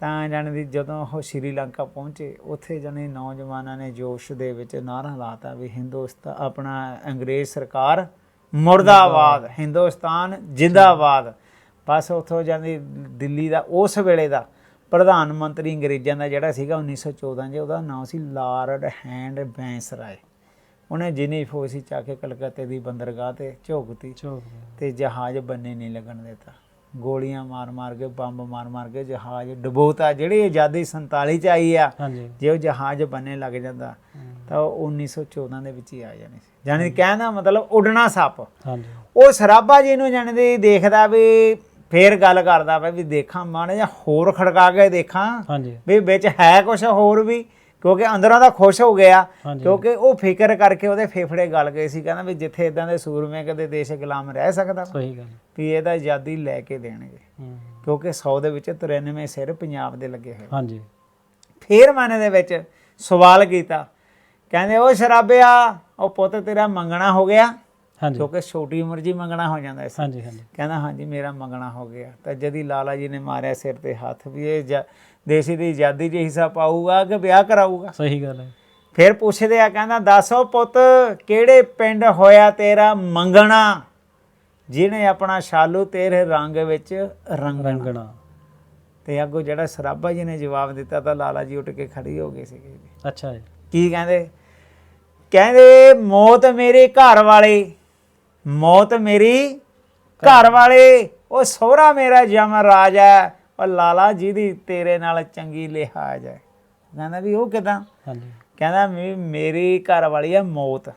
ਤਾਂ ਜਾਣੇ ਦੀ ਜਦੋਂ ਉਹ ਸ਼੍ਰੀਲੰਕਾ ਪਹੁੰਚੇ ਉੱਥੇ ਜਾਣੇ ਨੌਜਵਾਨਾਂ ਨੇ ਜੋਸ਼ ਦੇ ਵਿੱਚ ਨਾਰਾ ਲਾਤਾ ਵੀ ਹਿੰਦੁਸਤਾਨ ਆਪਣਾ ਅੰਗਰੇਜ਼ ਸਰਕਾਰ ਮੁਰਦਾਬਾਦ। ਹਿੰਦੁਸਤਾਨ ਜਿੰਦਾਬਾਦ। ਬਸ ਉੱਥੋਂ ਜਾਂਦੀ ਦਿੱਲੀ ਦਾ ਉਸ ਵੇਲੇ ਦਾ ਪ੍ਰਧਾਨ ਮੰਤਰੀ ਅੰਗਰੇਜ਼ਾਂ ਦਾ ਜਿਹੜਾ ਸੀਗਾ 1914 'ਚ ਉਹਦਾ ਨਾਮ ਸੀ ਲਾਰਡ ਹੈਂਡ ਬੈਂਸਰਾਏ। ਉਹਨੇ ਜਿੰਨੀ ਫੌਜ ਸੀ ਚਾ ਕੇ ਕਲਕੱਤੇ ਦੀ ਬੰਦਰਗਾਹ ਤੇ ਝੋਕਤੀ ਤੇ ਜਹਾਜ਼ ਬੰਨੇ ਨਹੀਂ ਲੱਗਣ ਦਿੱਤਾ। ਗੋਲੀਆਂ ਮਾਰ ਮਾਰ ਕੇ ਬੰਬ ਮਾਰ ਮਾਰ ਕੇ ਜਹਾਜ਼ ਡੁਬੋਤਾ। ਜਿਹੜੀ ਆਜ਼ਾਦੀ 47 ਚ ਆਈ ਆ ਜੇ ਉਹ ਜਹਾਜ਼ ਬੰਨੇ ਲੱਗ ਜਾਂਦਾ ਤਾਂ ਉਹ 1914 ਦੇ ਵਿੱਚ ਹੀ ਆ ਜਾਣੀ ਸੀ। ਜਾਣੀ ਕਹਿੰਦਾ ਮਤਲਬ ਉੱਡਣਾ ਸੱਪ। ਹਾਂਜੀ। ਉਹ ਸਰਾਬਾ ਜੀ ਨੂੰ ਜਾਣੀ ਦੀ ਦੇਖਦਾ ਵੀ ਫੇਰ ਗੱਲ ਕਰਦਾ ਵਾ ਵੀ ਦੇਖਾਂ ਮਾੜਾ ਜਾਂ ਹੋਰ ਖੜਕਾ ਕੇ ਦੇਖਾਂ ਹਾਂਜੀ। ਵੀ ਵਿੱਚ ਹੈ ਕੁਝ ਹੋਰ ਵੀ ਕਿਉਂਕਿ ਅੰਦਰੋਂ ਦਾ ਖੁਸ਼ ਹੋ ਗਿਆ। ਕਿਉਂਕਿ ਉਹ ਫਿਕਰ ਕਰਕੇ ਉਹਦੇ ਫੇਫੜੇ ਗਲ ਗਏ ਸੀ ਕਹਿੰਦਾ ਵੀ ਜਿੱਥੇ ਇਦਾਂ ਦੇ ਸੂਰਮੇ ਕਦੇ ਦੇਸ਼ ਗੁਲਾਮ ਰਹਿ ਸਕਦਾ। ਸਹੀ ਗੱਲ ਵੀ ਇਹਦਾ ਆਜ਼ਾਦੀ ਲੈ ਕੇ ਦੇਣਗੇ। ਕਿਉਂਕਿ 100 ਦੇ ਵਿੱਚ 93 ਸਿਰ ਪੰਜਾਬ ਦੇ ਲੱਗੇ ਹੋਏ। ਹਾਂਜੀ। ਫੇਰ ਮਾਨੇ ਦੇ ਵਿੱਚ ਸਵਾਲ ਕੀਤਾ ਕਹਿੰਦੇ ਉਹ ਸ਼ਰਾਬਿਆ ਉਹ ਪੁੱਤ ਤੇਰਾ ਮੰਗਣਾ ਹੋ ਗਿਆ। ਹਾਂਜੀ। ਕਿਉਂਕਿ ਛੋਟੀ ਉਮਰ 'ਚ ਹੀ ਮੰਗਣਾ ਹੋ ਜਾਂਦਾ ਸੀ। ਹਾਂਜੀ ਹਾਂਜੀ। ਕਹਿੰਦਾ ਹਾਂਜੀ ਮੇਰਾ ਮੰਗਣਾ ਹੋ ਗਿਆ। ਤਾਂ ਜਦੀ ਲਾਲਾ ਜੀ ਨੇ ਮਾਰਿਆ ਸਿਰ ਤੇ ਹੱਥ ਵੀ ਇਹ ਦੇਸ਼ੀ ਦੀ ਆਜ਼ਾਦੀ 'ਚ ਹਿੱਸਾ ਪਾਊਗਾ ਕਿ ਵਿਆਹ ਕਰਾਊਗਾ? ਸਹੀ ਗੱਲ ਹੈ। ਫਿਰ ਪੁੱਛਦੇ ਆ ਕਹਿੰਦਾ ਦੱਸੋ ਪੁੱਤ ਕਿਹੜੇ ਪਿੰਡ ਹੋਇਆ ਤੇਰਾ ਮੰਗਣਾ? ਜਿਹਨੇ ਆਪਣਾ ਸ਼ਾਲੂ ਤੇਰੇ ਰੰਗ ਵਿੱਚ ਰੰਗਣਾ। ਰੰਗਣਾ। ਤੇ ਅੱਗੋਂ ਜਿਹੜਾ ਸਰਾਭਾ ਜੀ ਨੇ ਜਵਾਬ ਦਿੱਤਾ ਤਾਂ ਲਾਲਾ ਜੀ ਉੱਠ ਕੇ ਖੜੀ ਹੋ ਗਏ ਸੀਗੇ। ਅੱਛਾ ਜੀ। ਕੀ ਕਹਿੰਦੇ? ਕਹਿੰਦੇ ਮੌਤ ਮੇਰੇ ਘਰ ਵਾਲੇ ਮੌਤ ਮੇਰੀ ਘਰ ਵਾਲੇ ਉਹ ਸਹੁਰਾ ਮੇਰਾ ਯਮਰਾਜ ਹੈ ਉਹ ਲਾਲਾ ਜੀ ਦੀ ਤੇਰੇ ਨਾਲ ਚੰਗੀ ਲਿਹਾਜ਼ ਹੈ। ਕਹਿੰਦਾ ਵੀ ਉਹ ਕਿਦਾਂ? ਹਾਂਜੀ। ਕਹਿੰਦਾ ਵੀ ਮੇਰੀ ਘਰ ਵਾਲੀ ਹੈ ਮੌਤ।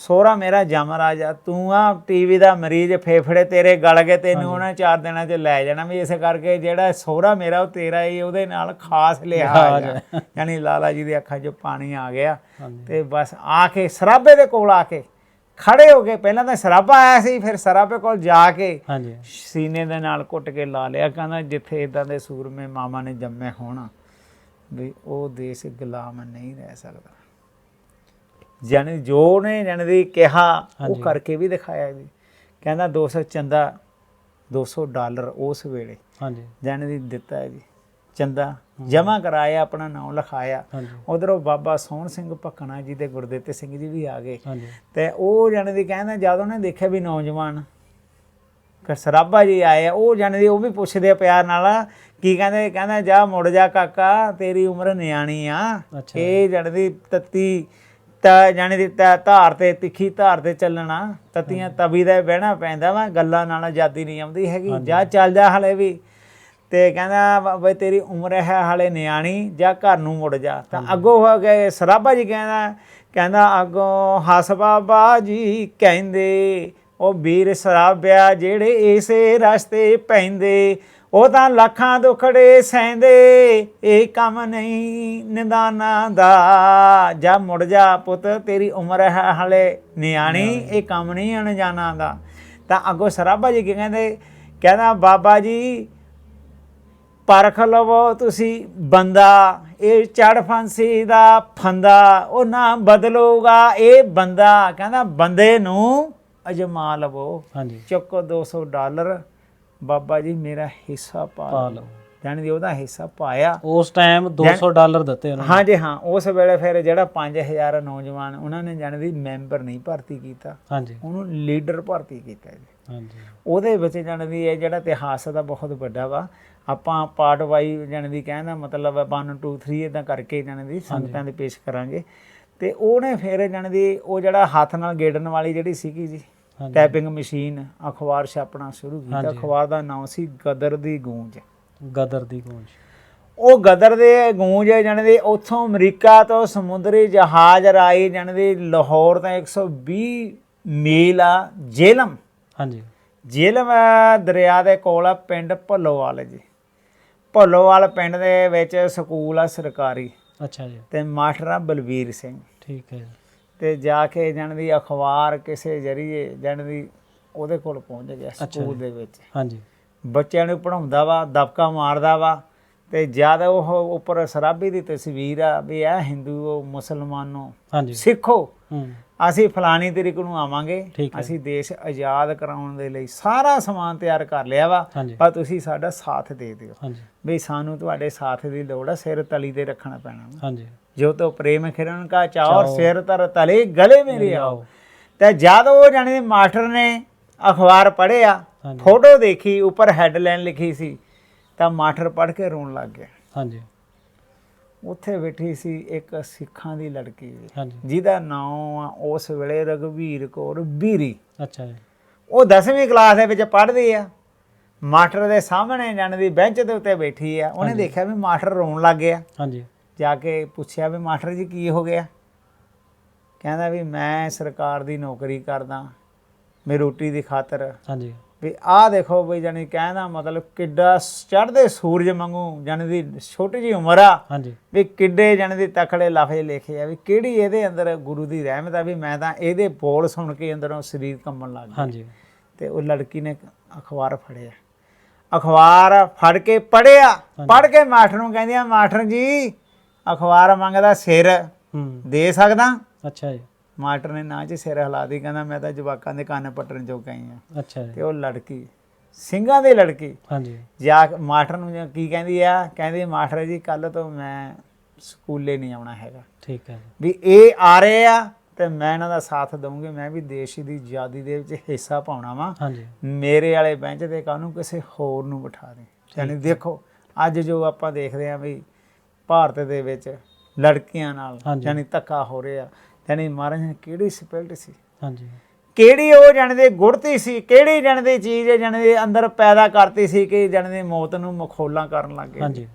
ਸਹੁਰਾ ਮੇਰਾ ਯਮਰਾਜ ਆ ਤੂੰ ਆ ਟੀਵੀ ਦਾ ਮਰੀਜ਼ ਫੇਫੜੇ ਤੇਰੇ ਗਲ ਗਏ ਤੈਨੂੰ ਉਹਨਾਂ ਚਾਰ ਦਿਨਾਂ 'ਚ ਲੈ ਜਾਣਾ ਵੀ ਇਸੇ ਕਰਕੇ ਜਿਹੜਾ ਸਹੁਰਾ ਮੇਰਾ ਉਹ ਤੇਰਾ ਹੀ ਉਹਦੇ ਨਾਲ ਖਾਸ ਲਿਹਾਜ਼ ਯਾਨੀ ਲਾਲਾ ਜੀ ਦੀ ਅੱਖਾਂ 'ਚ ਪਾਣੀ ਆ ਗਿਆ ਤੇ ਬਸ ਆ ਕੇ ਸਰਾਬੇ ਦੇ ਕੋਲ ਆ ਕੇ ਖੜੇ ਹੋ ਗਏ ਪਹਿਲਾਂ ਤਾਂ ਸਰਾਬਾ ਆਇਆ ਸੀ ਫਿਰ ਸਰਾਬੇ ਕੋਲ ਜਾ ਕੇ ਹਾਂਜੀ। ਸੀਨੇ ਦੇ ਨਾਲ ਕੁੱਟ ਕੇ ਲਾ ਲਿਆ ਕਹਿੰਦਾ ਜਿੱਥੇ ਇਦਾਂ ਦੇ ਸੂਰਮੇ ਮਾਮਾ ਨੇ ਜੰਮੇ ਹੋਣ ਵੀ ਉਹ ਦੇਸ਼ ਗੁਲਾਮ ਨਹੀਂ ਰਹਿ ਸਕਦਾ। ਜਾਨੀ ਜੋ ਨੇ ਜਾਨੀ ਦੀ ਕਿਹਾ ਉਹ। ਕਰਕੇ ਵੀ ਦਿਖਾਇਆ ਜੀ। ਕਹਿੰਦਾ 200 ਚੰਦਾ 200 ਡਾਲਰ ਉਸ ਵੇਲੇ ਹਾਂਜੀ। ਜਾਨੀ ਦੀ ਦਿੱਤਾ ਜੀ। ਚੰਦਾ। ਜਮਾ ਕਰਾਇਆ ਆਪਣਾ ਨਾਮ ਲਿਖਾਇਆ। ਉਧਰੋਂ ਬਾਬਾ ਸੋਹਣ ਸਿੰਘ ਭਕਣਾ ਜੀ ਤੇ ਗੁਰਦਿੱਤ ਸਿੰਘ ਜੀ ਵੀ ਆ ਗਏ। ਤੇ ਉਹ ਜਾਣੇ ਦੀ ਕਹਿੰਦਾ ਜਦ ਉਹਨੇ ਦੇਖਿਆ ਵੀ ਨੌਜਵਾਨ ਕਿ ਸਰਾਬਾ ਜੀ ਆਏ ਉਹ ਜਾਣੇ ਦੀ ਉਹ ਵੀ ਪੁੱਛਦੇ ਆ ਪਿਆਰ ਨਾਲ ਕੀ ਕਹਿੰਦੇ? ਕਹਿੰਦਾ ਜਾ ਮੁੜ ਜਾ ਕਾਕਾ ਤੇਰੀ ਉਮਰ ਨਿਆਣੀ ਆ। ਇਹ ਜਾਣੇ ਦੀ ਤੱਤੀ ਤਾਂ ਜਾਣੇ ਦੀ ਤਾਂ ਧਾਰ ਤੇ ਤਿੱਖੀ ਧਾਰ ਤੇ ਚੱਲਣਾ ਤਤੀਆਂ ਤਵੀ ਦਾ ਬਹਿਣਾ ਪੈਂਦਾ ਵਾ ਗੱਲਾਂ ਨਾਲ ਆਜ਼ਾਦੀ ਨਹੀਂ ਆਉਂਦੀ ਹੈਗੀ। ਜਾ ਚੱਲ ਜਾ ਹਲੇ ਵੀ। ਤੇ ਕਹਿੰਦਾ ਬਈ ਤੇਰੀ ਉਮਰ ਹੈ ਹਾਲੇ ਨਿਆਣੀ ਜਾਂ ਘਰ ਨੂੰ ਮੁੜ ਜਾ। ਤਾਂ ਅੱਗੋਂ ਹੋ ਗਏ ਸਰਾਬਾ ਜੀ ਕਹਿੰਦਾ ਕਹਿੰਦਾ ਅੱਗੋਂ ਹੱਸ ਬਾਬਾ ਜੀ ਕਹਿੰਦੇ ਉਹ ਵੀਰ ਸਰਾਬਿਆ ਜਿਹੜੇ ਇਸੇ ਰਸਤੇ ਪੈਂਦੇ ਉਹ ਤਾਂ ਲੱਖਾਂ ਦੁਖੜੇ ਸਹਿੰਦੇ ਇਹ ਕੰਮ ਨਹੀਂ ਨਿਦਾਨਾਂ ਦਾ। ਜਾ ਮੁੜ ਜਾ ਪੁੱਤ ਤੇਰੀ ਉਮਰ ਹੈ ਹਲੇ ਨਿਆਣੀ ਇਹ ਕੰਮ ਨਹੀਂ ਅਣਜਾਣਾ ਦਾ। ਤਾਂ ਅੱਗੋਂ ਸਰਾਬਾ ਜੀ ਕਹਿੰਦੇ ਕਹਿੰਦਾ ਬਾਬਾ ਜੀ ਪਰਖ ਲਵੋ ਤੁਸੀਂ ਬੰਦਾ ਇਹ ਚੜ ਫਾਂਸੀ ਦਾ ਫੰਦਾ ਉਹ ਨਾ ਬਦਲੂਗਾ ਇਹ ਬੰਦਾ। ਕਹਿੰਦਾ ਬੰਦੇ ਨੂੰ ਅਜਮਾ ਲਵੋ। ਹਾਂਜੀ। ਚੁੱਕੋ 200 ਡਾਲਰ। ਬਾਬਾ ਜੀ ਮੇਰਾ ਹਿੱਸਾ ਪਾ ਲਓ। ਜਾਣੀ ਦੀ ਉਹਦਾ ਹਿੱਸਾ ਪਾਇਆ। ਉਸ ਟਾਈਮ 200 ਡਾਲਰ ਦਿੱਤੇ ਉਹਨਾਂ ਨੇ। ਹਾਂ ਜੀ ਹਾਂ ਉਸ ਵੇਲੇ ਫਿਰ ਜਿਹੜਾ 5000 ਨੌਜਵਾਨ ਉਹਨਾਂ ਨੇ ਜਾਣੀ ਦੀ ਮੈਂਬਰ ਨਹੀਂ ਭਰਤੀ ਕੀਤਾ। ਹਾਂਜੀ। ਉਹਨੂੰ ਲੀਡਰ ਭਰਤੀ ਕੀਤਾ ਜੀ। ਹਾਂਜੀ। ਉਹਦੇ ਵਿੱਚ ਜਾਣੀ ਦੀ ਇਹ ਜਿਹੜਾ ਇਤਿਹਾਸ ਦਾ ਬਹੁਤ ਵੱਡਾ ਵਾ ਆਪਾਂ ਪਾਰਟ ਵਾਈ ਜਾਣੀ ਦੀ ਕਹਿਣ ਦਾ ਮਤਲਬ ਹੈ 1 2 3 ਇਦਾਂ ਕਰਕੇ ਜਾਣੀ ਦੀ ਸੰਗਤਾਂ ਦੇ ਪੇਸ਼ ਕਰਾਂਗੇ। ਤੇ ਉਹਨੇ ਫਿਰ ਜਾਣੀ ਦੀ ਉਹ ਜਿਹੜਾ ਹੱਥ ਨਾਲ ਗੇੜਨ ਵਾਲੀ ਜਿਹੜੀ ਸੀਗੀ ਜੀ ਹਾਂਜੀ। ਟਾਈਪਿੰਗ ਮਸ਼ੀਨ ਅਖਬਾਰ ਛਾਪਣਾ ਸ਼ੁਰੂ ਕੀਤਾ। ਅਖਬਾਰ ਦਾ ਨਾਮ ਸੀ ਗਦਰ ਦੀ ਗੂੰਜ। ਗਦਰ ਦੀ ਗੂੰਜ। ਉਹ ਗਦਰ ਦੇ ਗੂੰਜ ਜਾਣੀ ਦੀ ਉੱਥੋਂ ਅਮਰੀਕਾ ਤੋਂ ਸਮੁੰਦਰੀ ਜਹਾਜ਼ ਰਾਈ ਜਾਣੀ ਦੀ ਲਾਹੌਰ ਤੋਂ 120 ਮੀਲ ਆ ਜੇਲਮ। ਹਾਂਜੀ। ਜੇਲਮ ਦਰਿਆ ਦੇ ਕੋਲ ਆ ਪਿੰਡ ਭੱਲੋਵਾਲ ਜੀ। ਭੱਲੋਵਾਲ ਪਿੰਡ ਦੇ ਵਿੱਚ ਸਕੂਲ ਆ ਸਰਕਾਰੀ। ਅੱਛਾ ਜੀ। ਤੇ ਮਾਸਟਰ ਆ ਬਲਵੀਰ ਸਿੰਘ। ਠੀਕ ਹੈ ਜੀ। ਤੇ ਜਾ ਕੇ ਜਾਣੀ ਦੀ ਅਖਬਾਰ ਕਿਸੇ ਜਰੀਏ ਜਾਣੀ ਦੀ ਉਹਦੇ ਕੋਲ ਪਹੁੰਚ ਗਿਆ ਸਕੂਲ। ਦੇ ਵਿੱਚ। ਹਾਂਜੀ। ਬੱਚਿਆਂ ਨੂੰ ਪੜਾਉਂਦਾ ਵਾ ਦਬਕਾ ਮਾਰਦਾ ਵਾ ਤੇ ਜਦ ਉਹ ਉੱਪਰ ਸਰਾਬੀ ਦੀ ਤਸਵੀਰ ਆ ਵੀ ਇਹ ਹਿੰਦੂ ਉਹ ਮੁਸਲਮਾਨੋ ਹਾਂਜੀ। ਸਿੱਖੋ। ਅਸੀਂ ਫਲਾਣੀ ਤਰੀਕ ਨੂੰ ਆਵਾਂਗੇ। ਅਸੀਂ ਦੇਸ਼ ਆਜ਼ਾਦ ਕਰਾਉਣ ਦੇ ਲਈ ਸਾਰਾ ਸਮਾਨ ਤਿਆਰ ਕਰ ਲਿਆ ਵਾ। ਪਰ ਤੁਸੀਂ ਸਾਡਾ ਸਾਥ ਦੇ ਦਿਓ। ਵੀ ਸਾਨੂੰ ਤੁਹਾਡੇ ਸਾਥ ਦੀ ਲੋੜ ਆ ਸਿਰ ਤਲੀ ਤੇ ਰੱਖਣਾ ਪੈਣਾ। ਹਾਂਜੀ। ਜੋ ਤੋ ਪ੍ਰੇਮ ਖਿਰਨ ਕਾ ਚਾਓ। ਸਿਰ ਤਰ ਤਲੇ ਗਲੇ ਮੇਰੇ ਆਓ। ਤੇ ਜਦ ਉਹ ਜਾਣੀ ਮਾਸਟਰ ਨੇ ਅਖਬਾਰ ਪੜ੍ਹਿਆ ਹਾਂਜੀ। ਫੋਟੋ ਦੇਖੀ ਉੱਪਰ ਹੈਡਲਾਈਨ ਲਿਖੀ ਸੀ ਤਾਂ ਮਾਸਟਰ ਪੜ੍ਹ ਕੇ ਰੋਣ ਲੱਗ ਗਿਆ। ਹਾਂਜੀ। ਉੱਥੇ ਬੈਠੀ ਸੀ ਇੱਕ ਸਿੱਖਾਂ ਦੀ ਲੜਕੀ ਜਿਹਦਾ ਨਾਮ ਆ ਉਸ ਵੇਲੇ ਰਗਵੀਰ ਕੌਰ ਬੀਰੀ। ਅੱਛਾ ਜੀ। ਉਹ 10ਵੀਂ ਕਲਾਸ ਦੇ ਵਿੱਚ ਪੜ੍ਹਦੀ ਆ। ਮਾਸਟਰ ਦੇ ਸਾਹਮਣੇ ਜਾਣ ਦੀ ਬੈਂਚ ਦੇ ਉੱਤੇ ਬੈਠੀ ਆ। ਉਹਨੇ। ਦੇਖਿਆ ਵੀ ਮਾਸਟਰ ਰੋਣ ਲੱਗ ਗਿਆ। ਹਾਂਜੀ। ਜਾ ਕੇ ਪੁੱਛਿਆ ਵੀ ਮਾਸਟਰ ਜੀ ਕੀ ਹੋ ਗਿਆ? ਕਹਿੰਦਾ ਵੀ ਮੈਂ ਸਰਕਾਰ ਦੀ ਨੌਕਰੀ ਕਰਦਾ। ਮੇਰੀ ਰੋਟੀ ਦੀ ਖਾਤਰ ਹਾਂਜੀ। ਵੀ ਆਹ ਦੇਖੋ ਵੀ ਜਾਨੀ ਕਹਿੰਦਾ ਮਤਲਬ ਕਿੱਡਾ ਚੜ੍ਹਦੇ ਸੂਰਜ ਵਾਂਗੂ ਜਾਨੀ ਦੀ ਛੋਟੀ ਜੀ ਉਮਰ ਆ। ਹਾਂਜੀ। ਵੀ ਕਿੱਡੇ ਜਾਨੀ ਦੀ ਤਕੜੇ ਲਫ਼ਜ਼ ਲਿਖੇ ਆ ਵੀ ਕਿਹੜੀ ਇਹਦੇ ਅੰਦਰ ਗੁਰੂ ਦੀ ਰਹਿਮਤ ਆ ਵੀ ਮੈਂ ਤਾਂ ਇਹਦੇ ਬੋਲ ਸੁਣ ਕੇ ਅੰਦਰੋਂ ਸਰੀਰ ਕੰਬਣ ਲੱਗ ਗਿਆ। ਹਾਂਜੀ। ਤੇ ਉਹ ਲੜਕੀ ਨੇ ਅਖਬਾਰ ਫੜਿਆ। ਅਖਬਾਰ ਫੜ ਕੇ ਪੜਿਆ ਪੜ ਕੇ ਮਾਸਟਰ ਨੂੰ ਕਹਿੰਦੀ ਆ ਮਾਸਟਰ ਜੀ ਅਖਬਾਰ ਮੰਗਦਾ ਸਿਰ ਦੇ ਸਕਦਾ? ਅੱਛਾ ਜੀ। ਮਾਸਟਰ ਨੇ ਨਾ ਚ ਸਿਰ ਹਿਲਾ ਦੀ ਕਹਿੰਦਾ ਮੈਂ ਤਾਂ ਜਵਾਕਾਂ ਦੇ ਕੰਨ ਪੱਟਣ ਚੋਂ ਗਈ ਆ। ਅੱਛਾ ਤੇ ਉਹ ਲੜਕੀ ਸਿੰਘਾਂ ਦੀ ਲੜਕੀ। ਹਾਂਜੀ। ਜਾ ਮਾਸਟਰ ਨੂੰ ਕੀ ਕਹਿੰਦੀ ਆ ਕਹਿੰਦੀ ਮਾਸਟਰ ਜੀ ਕੱਲ ਤੋਂ ਮੈਂ ਸਕੂਲੇ ਨਹੀਂ ਆਉਣਾ ਹੈਗਾ। ਠੀਕ ਹੈ ਵੀ ਇਹ ਆ ਰਹੇ ਆ ਤੇ ਮੈਂ ਇਹਨਾਂ ਦਾ ਸਾਥ ਦਊਂਗੀ ਮੈਂ ਵੀ ਦੇਸ਼ ਦੀ ਆਜ਼ਾਦੀ ਦੇ ਵਿੱਚ ਹਿੱਸਾ ਪਾਉਣਾ ਵਾ। ਹਾਂਜੀ। ਮੇਰੇ ਵਾਲੇ ਬੈਂਚ ਤੇ ਕਾਹਨੂੰ ਕਿਸੇ ਹੋਰ ਨੂੰ ਬਿਠਾ ਦੇ ਯਾਨੀ ਦੇਖੋ ਅੱਜ ਜੋ ਆਪਾਂ ਦੇਖਦੇ ਆ ਵੀ ਭਾਰਤ ਦੇ ਵਿੱਚ ਲੜਕੀਆਂ ਨਾਲ। ਯਾਨੀ ਧੱਕਾ ਹੋ ਰਿਹਾ ਯਾਨੀ ਮਹਾਰਾਜ ਨੇ ਕਿਹੜੀ ਸਪਿਲਟ ਸੀ ਹਾਂਜੀ ਕਿਹੜੀ ਉਹ ਜਾਣਦੇ ਗੁੜਤੀ ਸੀ ਕਿਹੜੀ ਜਾਣਦੇ ਚੀਜ਼ ਜਾਣਦੇ ਅੰਦਰ ਪੈਦਾ ਕਰਤੀ ਸੀ ਕਿ ਜਾਣਦੇ ਮੌਤ ਨੂੰ ਮਖੌਲਾਂ ਕਰਨ ਲੱਗ ਹਾਂਜੀ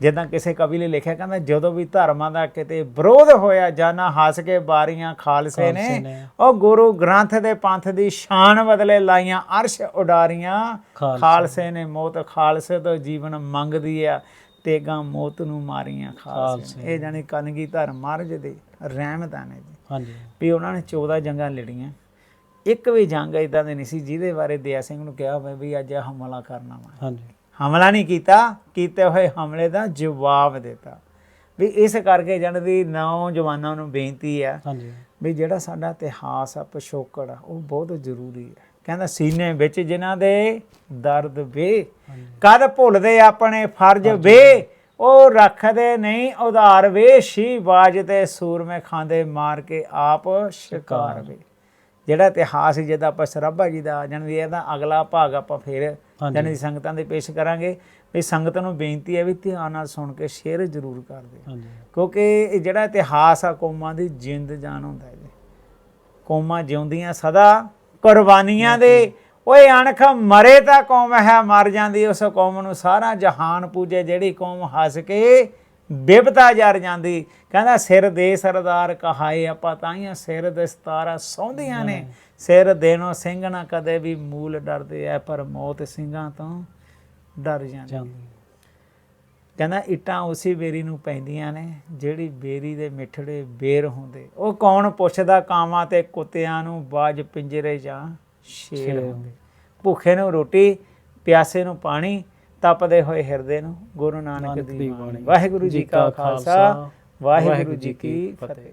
ਜਿੱਦਾਂ ਕਿਸੇ ਕਵੀ ਨੇ ਲਿਖਿਆ ਕਹਿੰਦਾ ਜਦੋਂ ਵੀ ਧਰਮਾਂ ਦਾ ਕਿਤੇ ਵਿਰੋਧ ਹੋਇਆ ਜਾਨਾ ਹੱਸ ਕੇ ਬਾਰੀਆਂ ਖਾਲਸੇ ਨੇ। ਉਹ ਗੁਰੂ ਗ੍ਰੰਥ ਦੇ ਪੰਥ ਦੀ ਸ਼ਾਨ ਬਦਲੇ ਲਾਈਆਂ ਅਰਸ਼ ਉਡਾਰੀਆਂ ਖਾਲਸੇ। ਨੇ ਮੌਤ ਖਾਲਸੇ ਤੋਂ ਜੀਵਨ ਮੰਗਦੀ ਆ ਤੇਗਾ ਮੌਤ ਨੂੰ ਮਾਰੀਆਂ। ਖਾਲਸੇ। ਇਹ ਜਾਨੀ ਕਨਗੀ ਧਰਮ ਮਹਾਰਾਜ ਦੇ ਰਹਿਮਤਾਂ ਨੇ ਜੀ। ਹਾਂਜੀ। ਵੀ ਉਹਨਾਂ ਨੇ 14 ਜੰਗਾਂ ਲੜੀਆਂ। ਇੱਕ ਵੀ ਜੰਗ ਇਦਾਂ ਦੀ ਨਹੀਂ ਸੀ ਜਿਹਦੇ ਬਾਰੇ ਦਇਆ ਸਿੰਘ ਨੂੰ ਕਿਹਾ ਹੋਵੇ ਵੀ ਅੱਜ ਇਹ ਹਮਲਾ ਕਰਨਾ ਵਾ। ਹਾਂਜੀ। ਹਮਲਾ ਨਹੀਂ ਕੀਤਾ ਕੀਤੇ ਹੋਏ ਹਮਲੇ ਦਾ ਜਵਾਬ ਦਿੱਤਾ। ਵੀ ਇਸ ਕਰਕੇ ਜਣ ਦੀ ਨੌਜਵਾਨਾਂ ਨੂੰ ਬੇਨਤੀ ਆ ਹਾਂਜੀ। ਵੀ ਜਿਹੜਾ ਸਾਡਾ ਇਤਿਹਾਸ ਆ ਪਿਛੋਕੜ ਆ ਉਹ ਬਹੁਤ ਜ਼ਰੂਰੀ ਹੈ ਕਹਿੰਦਾ ਸੀਨੇ ਵਿੱਚ ਜਿਨ੍ਹਾਂ ਦੇ ਦਰਦ ਵੇ ਕਦ ਭੁੱਲਦੇ ਆਪਣੇ ਫਰਜ਼ ਵੇ ਉਹ ਰੱਖਦੇ ਨਹੀਂ ਉਧਾਰ ਵੇ ਸ਼ੀ ਬਾਜ ਤੇ ਸੂਰਮੇ ਖਾਂਦੇ ਮਾਰ ਕੇ ਆਪ ਸ਼ਿਕਾਰ ਵੇ। ਜਿਹੜਾ ਇਤਿਹਾਸ ਜਿਹਦਾ ਆਪਾਂ ਸਰਾਭਾ ਜੀ ਦਾ ਜਾਣੀ ਇਹਦਾ ਅਗਲਾ ਭਾਗ ਆਪਾਂ ਫਿਰ। ਜਾਣੀ ਸੰਗਤਾਂ ਦੇ ਪੇਸ਼ ਕਰਾਂਗੇ। ਵੀ ਸੰਗਤ ਨੂੰ ਬੇਨਤੀ ਹੈ ਵੀ ਧਿਆਨ ਨਾਲ ਸੁਣ ਕੇ ਸ਼ੇਅਰ ਜ਼ਰੂਰ ਕਰ ਦਿਓ। ਕਿਉਂਕਿ ਇਹ ਜਿਹੜਾ ਇਤਿਹਾਸ ਆ ਕੌਮਾਂ ਦੀ ਜਿੰਦ ਜਾਨ ਹੁੰਦਾ ਹੈ ਕੌਮਾਂ ਜਿਉਂਦੀਆਂ ਸਦਾ ਕੁਰਬਾਨੀਆਂ ਦੇ ਓਏ ਅਣਖ ਮਰੇ ਤਾਂ ਕੌਮ ਹੈ ਮਰ ਜਾਂਦੀ ਉਸ ਕੌਮ ਨੂੰ ਸਾਰਾ ਜਹਾਨ ਪੂਜੇ ਜਿਹੜੀ ਕੌਮ ਹੱਸ ਕੇ ਬਿਪਤਾ ਜਰ ਜਾਂਦੀ। ਕਹਿੰਦਾ ਸਿਰ ਦੇ ਸਰਦਾਰ ਕਹਾਏ ਆਪਾਂ ਤਾਈਆਂ ਸਿਰ ਦਸਤਾਰਾ ਸੌਂਦੀਆਂ ਨੇ। ਸਿਰ ਦੇਣੋ ਸਿੰਘ ਨਾ ਕਦੇ ਵੀ ਮੂਲ ਡਰਦੇ ਐ ਪਰ ਮੌਤ ਸਿੰਘਾਂ ਤੋਂ ਡਰ ਜਾਂਦੀ। ਕਹਿੰਦਾ ਇੱਟਾਂ ਉਸੇ ਬੇਰੀ ਨੂੰ ਪੈਂਦੀਆਂ ਨੇ ਜਿਹੜੀ ਬੇਰੀ ਦੇ ਮਿੱਠੜੇ ਬੇਰ ਹੁੰਦੇ। ਉਹ ਕੌਣ ਪੁੱਛਦਾ ਕਾਵਾਂ ਤੇ ਕੁੱਤਿਆਂ ਨੂੰ ਬਾਜ ਪਿੰਜਰੇ ਜਾਂ ਸ਼ੇਰ ਹੁੰਦੇ ਭੁੱਖੇ ਨੂੰ ਰੋਟੀ ਪਿਆਸੇ ਨੂੰ ਪਾਣੀ ਤਪਦੇ ਹੋਏ ਹਿਰਦੇ ਨੂੰ ਗੁਰੂ ਨਾਨਕ ਦੀ ਬਾਣੀ। ਵਾਹਿਗੁਰੂ ਜੀ ਕਾ ਖਾਲਸਾ ਵਾਹਿਗੁਰੂ ਜੀ ਕੀ ਫਤਿਹ।